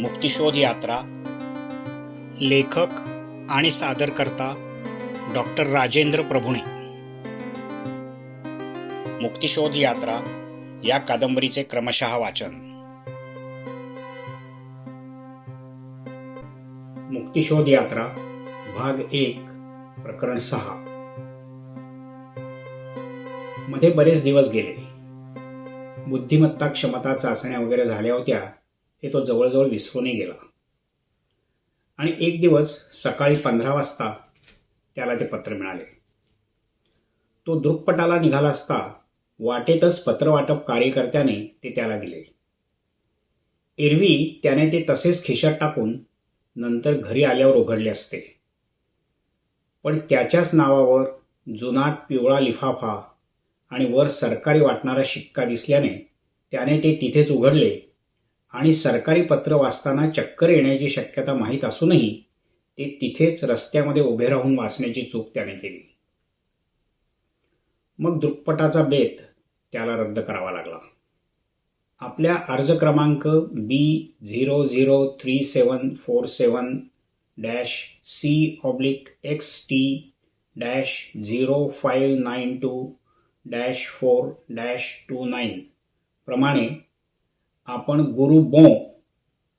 मुक्तिशोध यात्रा लेखक आणि सादरकर्ता डॉक्टर राजेंद्र प्रभुणे. मुक्तिशोध यात्रा या कादंबरीचे क्रमशः वाचन. मुक्तिशोध यात्रा भाग एक प्रकरण सहा. मध्ये बरेच दिवस गेले. बुद्धिमत्ता क्षमता चाचण्या वगैरे झाल्या होत्या. हे तो जवळजवळ विसरूनही गेला. आणि एक दिवस सकाळी पंधरा वाजता त्याला ते पत्र मिळाले. तो दृक्पटाला निघाला असता वाटेतच पत्रवाटप कार्यकर्त्याने ते त्याला दिले. एरवी त्याने ते तसेच खिशात टाकून नंतर घरी आल्यावर उघडले असते. पण त्याच्याच नावावर जुनाट पिवळा लिफाफा आणि वर सरकारी वाटणारा शिक्का दिसल्याने त्याने ते तिथेच उघडले आणि सरकारी पत्र वाचताना चक्कर येण्याची शक्यता माहीत असूनही ते तिथेच रस्त्यामध्ये उभे राहून वाचण्याची चूक त्याने केली. मग दृक्पटाचा बेत त्याला रद्द करावा लागला. आपल्या अर्ज क्रमांक B zero zero three seven four seven dash C oblique X T dash zero five nine two dash four dash two nine प्रमाणे आपण गुरु बो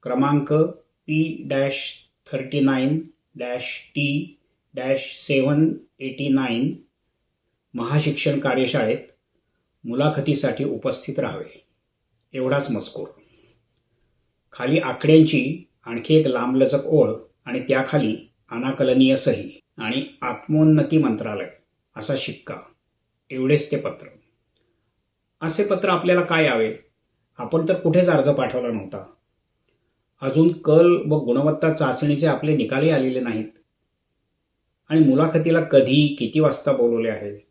क्रमांक P dash thirty nine dash T dash seven eighty nine महाशिक्षण कार्यशाळेत मुलाखतीसाठी उपस्थित राहावे. एवढाच मजकूर. खाली आकड्यांची आणखी एक लांबलचक ओळ आणि त्याखाली अनाकलनीय सही आणि आत्मोन्नती मंत्रालय असा शिक्का. एवढेच ते पत्र. असे पत्र आपल्याला काय यावे? आपण तर कुठेच अर्ज पाठवला नव्हता. अजून कल व गुणवत्ता चाचणीचे आपले निकालही आलेले नाहीत. आणि मुलाखतीला कधी किती वाजता बोलवले आहे?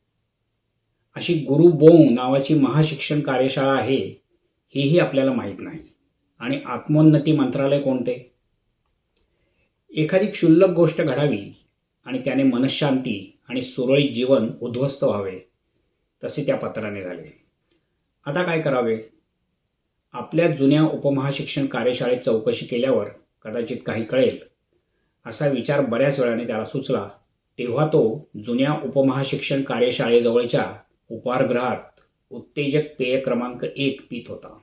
अशी गुरु बोंग नावाची महाशिक्षण कार्यशाळा आहे हेही आपल्याला माहीत नाही. आणि आत्मोन्नती मंत्रालय कोणते? एखादी क्षुल्लक गोष्ट घडावी आणि त्याने मनशांती आणि सुरळीत जीवन उद्ध्वस्त व्हावे तसे त्या पत्राने झाले. आता काय करावे? आपल्या जुन्या उपमहाशिक्षण कार्यशाळेत चौकशी केल्यावर कदाचित काही कळेल. असा विचार बऱ्याच वेळाने त्याला सुचला तेव्हा तो जुन्या उपमहाशिक्षण कार्यशाळेजवळच्या उपहारगृहात उत्तेजक पेय क्रमांक एक पीत होता.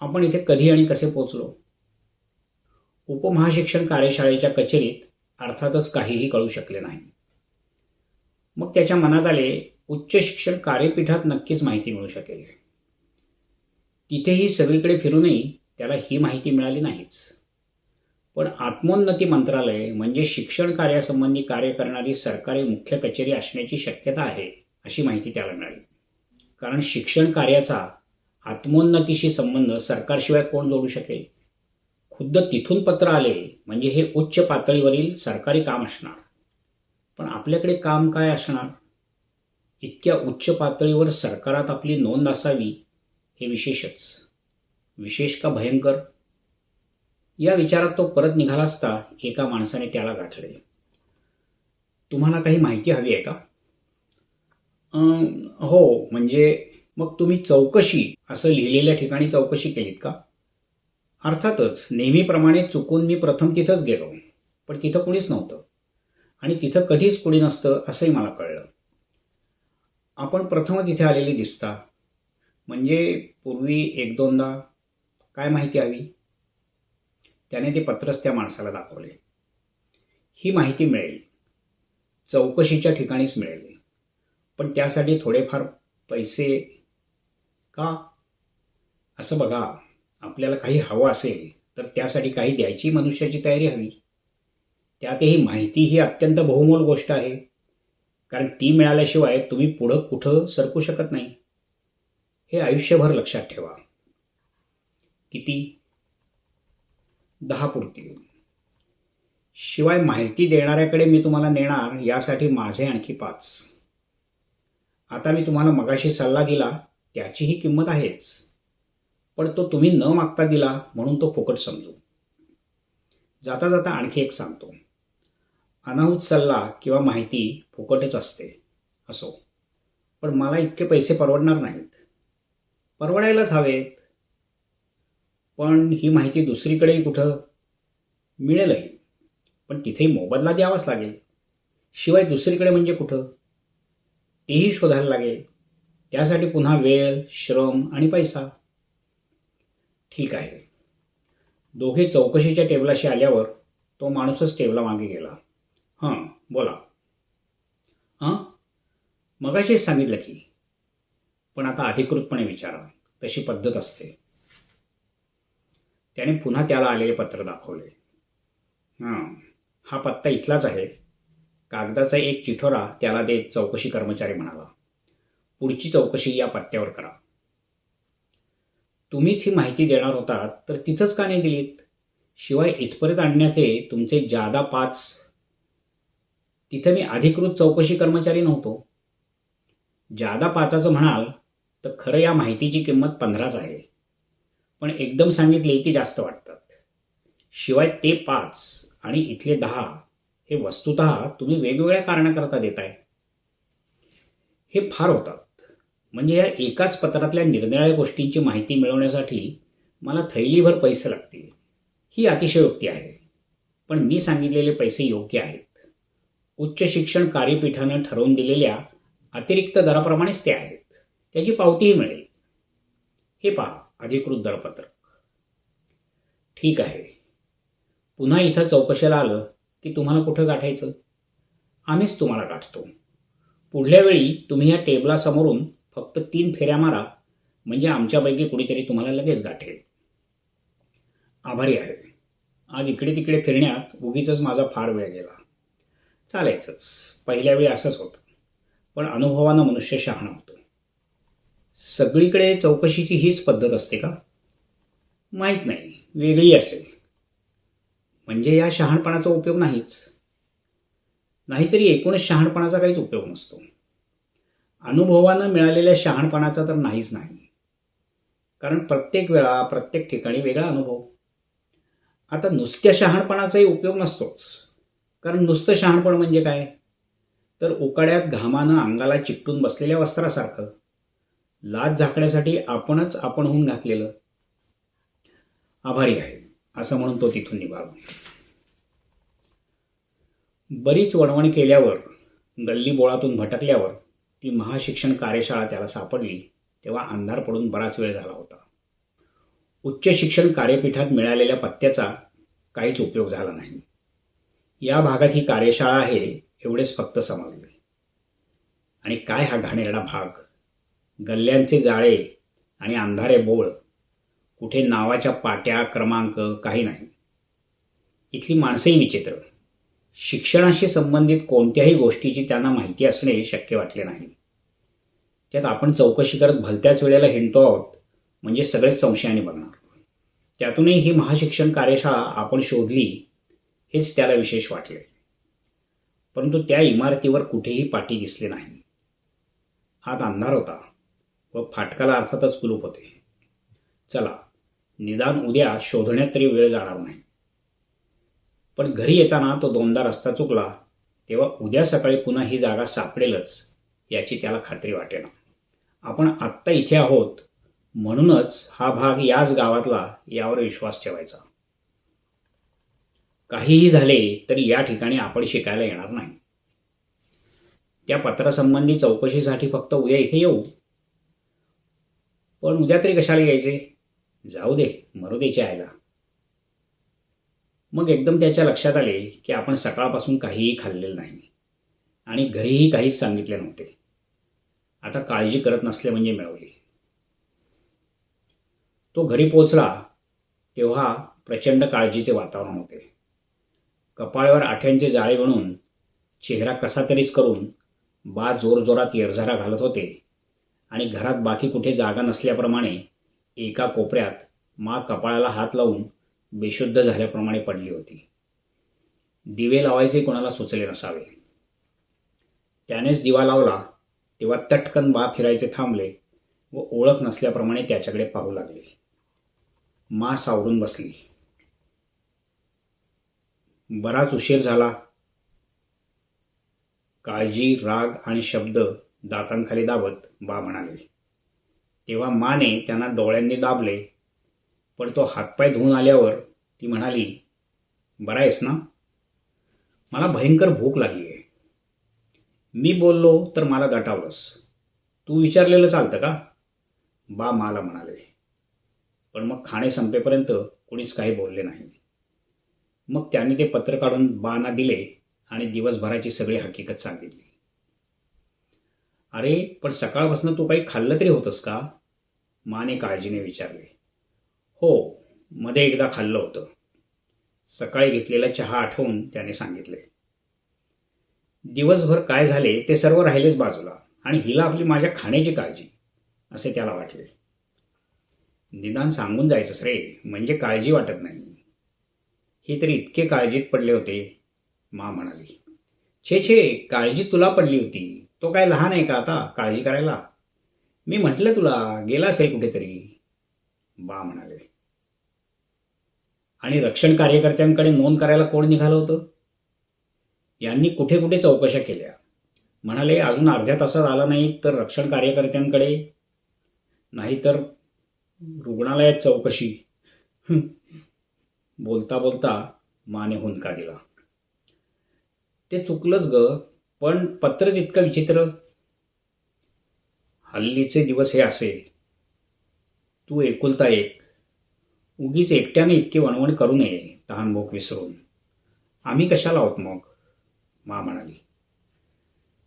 आपण इथे कधी आणि कसे पोचलो? उपमहाशिक्षण कार्यशाळेच्या कचेरीत अर्थातच काहीही कळू शकले नाही. मग त्याच्या मनात आले उच्च शिक्षण कार्यपीठात नक्कीच माहिती मिळू शकेल. तिथेही सगळीकडे फिरूनही त्याला ही माहिती मिळाली नाहीच. पण आत्मोन्नती मंत्रालय म्हणजे शिक्षण कार्यासंबंधी कार्य करणारी सरकारी मुख्य कचेरी असण्याची शक्यता आहे अशी माहिती त्याला मिळाली. कारण शिक्षण कार्याचा आत्मोन्नतीशी संबंध सरकारशिवाय कोण जोडू शकेल? खुद्द तिथून पत्र आले म्हणजे हे उच्च पातळीवरील सरकारी काम असणार. पण आपल्याकडे काम काय असणार? इतक्या उच्च पातळीवर सरकारात आपली नोंद असावी हे विशेषच. विशेष का भयंकर? या विचारात तो परत निघाला असता एका माणसाने त्याला गाठले. तुम्हाला काही माहिती हवी आहे का? हो म्हणजे मग तुम्ही चौकशी असं लिहिलेल्या ठिकाणी चौकशी केलीत का? अर्थातच नेहमीप्रमाणे चुकून मी प्रथम तिथंच गेलो पण तिथं कुणीच नव्हतं. आणि तिथं कधीच कुणी नसतं असंही मला कळलं. आपण प्रथमच इथे आलेली दिसता. म्हणजे पूर्वी एक दोनदा काय माहिती हवी? त्याने ते पत्रच त्या माणसाला दाखवले. ही माहिती मिळेल. चौकशीच्या ठिकाणीच मिळेल. पण त्यासाठी थोडेफार पैसे का? असं बघा आपल्याला काही हवं असेल तर त्यासाठी काही द्यायची मनुष्याची तयारी हवी. त्यातही माहिती ही अत्यंत बहुमोल गोष्ट आहे. कारण ती मिळाल्याशिवाय तुम्ही पुढं कुठं सरकू शकत नाही. हे आयुष्यभर लक्षात ठेवा. किती? दहा पुरती. शिवाय माहिती देणाऱ्याकडे मी तुम्हाला नेणार यासाठी माझे आणखी पाच. आता मी तुम्हाला मगाशी सल्ला दिला त्याचीही किंमत आहेच. पण तो तुम्ही न मागता दिला म्हणून तो फुकट समजू. जाता जाता आणखी एक सांगतो. अनाहूत सल्ला किंवा माहिती फुकटच असते. असो. पण मला इतके पैसे परवडणार नाहीत. परवडायलाच हवेत पण ही माहिती दुसरीकडेही कुठं मिळेलही. पण तिथे मोबदला द्यावाच लागेल. शिवाय दुसरीकडे म्हणजे कुठं? तेही शोधायला लागेल. त्यासाठी पुन्हा वेळ श्रम आणि पैसा. ठीक आहे. दोघे चौकशीच्या टेबलाशी आल्यावर तो माणूसच टेबला मागे गेला. हां बोला. हां मगाशीच सांगितलं की पण आता अधिकृतपणे विचारा. तशी पद्धत असते. त्याने पुन्हा त्याला आलेले पत्र दाखवले. हां हा पत्ता इथलाच आहे. कागदाचा एक चिठोरा त्याला देत चौकशी कर्मचारी म्हणाला पुढची चौकशी या पत्त्यावर करा. तुम्हीच ही माहिती देणार होतात तर तिथंच का नाही दिलीत? शिवाय इथपर्यंत आणण्याचे तुमचे जादा पाच तिथं मी अधिकृत चौकशी कर्मचारी नव्हतो. जादा पाचाचं म्हणाल तर खरं या माहितीची किंमत पंधराच आहे. पण एकदम सांगितले की जास्त वाटतात. शिवाय ते पाच आणि इथले दहा हे वस्तुत तुम्ही वेगवेगळ्या कारणाकरता देताय. हे फार होतात. म्हणजे या एकाच पत्रातल्या निरनिराळ्या गोष्टींची माहिती मिळवण्यासाठी मला थैलीभर पैसे लागतील. ही अतिशयोक्ती आहे. पण मी सांगितलेले पैसे योग्य आहेत. उच्च शिक्षण कार्यपीठानं ठरवून दिलेल्या अतिरिक्त दराप्रमाणेच ते आहेत. त्याची पावतीही मिळेल. हे पहा अधिकृत दरपत्रक ठीक आहे. पुन्हा इथं चौकशीला आलं की तुम्हाला कुठं गाठायचं? आम्हीच तुम्हाला गाठतो. पुढल्या वेळी तुम्ही या टेबलासमोरून फक्त तीन फेऱ्या मारा म्हणजे आमच्यापैकी कुणीतरी तुम्हाला लगेच गाठेल. आभारी आहे. आज इकडे तिकडे फिरण्यात उगीच माझा फार वेळ गेला. चालायचंच. पहिल्या वेळी असंच होतं. पण अनुभवानं मनुष्य शहाणा होतो. सगळीकडे चौकशीची हीच पद्धत असते का? माहीत नाही. वेगळी असेल. म्हणजे या शहाणपणाचा उपयोग नाहीच. नाहीतरी एकूणच शहाणपणाचा काहीच उपयोग नसतो. अनुभवानं मिळालेल्या शहाणपणाचा तर नाहीच नाही. कारण प्रत्येक वेळा प्रत्येक ठिकाणी वेगळा अनुभव. आता नुसत्या शहाणपणाचाही उपयोग नसतोच. कारण नुसतं शहाणपण म्हणजे काय? तर उकाड्यात घामानं अंगाला चिकटून बसलेल्या वस्त्रासारखं. लाज झाकण्यासाठी आपणच आपण होऊन घातलेलं. आभारी आहे. असं म्हणून तो तिथून निघाला. बरीच वणवण केल्यावर गल्ली बोळातून भटकल्यावर ती महाशिक्षण कार्यशाळा त्याला सापडली तेव्हा अंधार पडून बराच वेळ झाला होता. उच्च शिक्षण कार्यपीठात मिळालेल्या पत्त्याचा काहीच उपयोग झाला नाही. या भागात ही कार्यशाळा आहे एवढेच फक्त समजले. आणि काय हा घाणेरडा भाग? गल्ल्यांचे जाळे आणि अंधारे बोळ कुठे नावाच्या पाट्या क्रमांक काही नाही. इथली माणसंही विचित्र. शिक्षणाशी संबंधित कोणत्याही गोष्टीची त्यांना माहिती असणे शक्य वाटले नाही. त्यात आपण चौकशी करत भलत्याच वेळेला हिंडतो आहोत म्हणजे सगळेच संशयाने बघणार. त्यातूनही ही महाशिक्षण कार्यशाळा आपण शोधली हेच त्याला विशेष वाटले. परंतु त्या इमारतीवर कुठेही पाटी दिसले नाही. आत अंधार होता. व फाटकाला अर्थातच कुलूप होते. चला निदान उद्या शोधण्यात तरी वेळ जाणार नाही. पण घरी येताना तो दोनदा रस्ता चुकला तेव्हा उद्या सकाळी पुन्हा ही जागा सापडेलच याची त्याला खात्री वाटेना. आपण आत्ता इथे आहोत म्हणूनच हा भाग याच गावातला यावर विश्वास ठेवायचा. काहीही झाले तरी या ठिकाणी आपण शिकायला येणार नाही. त्या पत्रासंबंधी चौकशीसाठी फक्त उद्या इथे येऊ? पण उद्या तरी कशाला यायचे? जाऊ दे मरू द्यायचे यायला मग एकदम त्याच्या लक्षात आले की आपण सकाळपासून काहीही खाल्लेलं नाही. आणि घरीही काहीच सांगितले नव्हते. आता काळजी करत नसले म्हणजे मिळवली. तो घरी पोचला तेव्हा प्रचंड काळजीचे वातावरण होते. कपाळावर आठ्यांचे जाळे बनून चेहरा कसा तरीच करून बा जोरजोरात येरझारा घालत होते. आणि घरात बाकी कुठे जागा नसल्याप्रमाणे एका कोपऱ्यात मा कपाळाला हात लावून बेशुद्ध झाल्याप्रमाणे पडली होती. दिवे लावायचे कोणाला सुचले नसावे. त्यानेच दिवा लावला तेव्हा तटकन बा फिरायचे थांबले व ओळख नसल्याप्रमाणे त्याच्याकडे पाहू लागले. मा सावरून बसली. बराच उशीर झाला. काळजी राग आणि शब्द दातांखाली दाबत बा म्हणाले. तेव्हा माने त्यांना डोळ्यांनी दाबले पण तो हातपाय धुवून आल्यावर ती म्हणाली बरा आहेस ना? मला भयंकर भूक लागली आहे मी बोललो तर मला दटावलंस तू विचारलेलं चालतं का? बा मला म्हणाले. पण मग खाणे संपेपर्यंत कुणीच काही बोलले नाही. मग त्यांनी ते पत्र काढून बाना दिले आणि दिवसभराची सगळी हकीकत सांगितली. अरे पण सकाळपासून तू काही खाल्लं तरी होतंस का? माने काळजीने विचारले. हो मध्ये एकदा खाल्लं होतं. सकाळी घेतलेला चहा आठवून त्याने सांगितले. दिवसभर काय झाले ते सर्व राहिलेच बाजूला आणि हिला आपली माझ्या खाण्याची काळजी असे त्याला वाटले. निदान सांगून जायचंच रे म्हणजे काळजी वाटत नाही. हे तरी इतके काळजीत पडले होते मा म्हणाली. छे छे काळजी तुला पडली होती. तो काय लहान आहे का आता? काळजी करायला. मी म्हटलं तुला गेलास आहे कुठेतरी? बा म्हणाले. आणि रक्षण कार्यकर्त्यांकडे नोंद करायला कोण निघालं होतं? यांनी कुठे कुठे चौकशा केल्या? म्हणाले अजून अर्ध्या तासात आला नाही तर रक्षण कार्यकर्त्यांकडे. नाहीतर रुग्णालयात चौकशी. बोलता बोलता माने हुंदका दिला. ते चुकलंच ग. पण पत्रच इतकं विचित्र. हल्लीचे दिवस हे असे. तू एकुलता एक. उगीच एकट्याने इतकी वणवण करू नये तहानभोक विसरून. आम्ही कशाला आहोत मग? मा म्हणाली.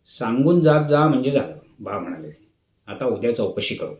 सांगून जात जा म्हणजे झालं बा म्हणाले. आता उद्या चौकशी करू.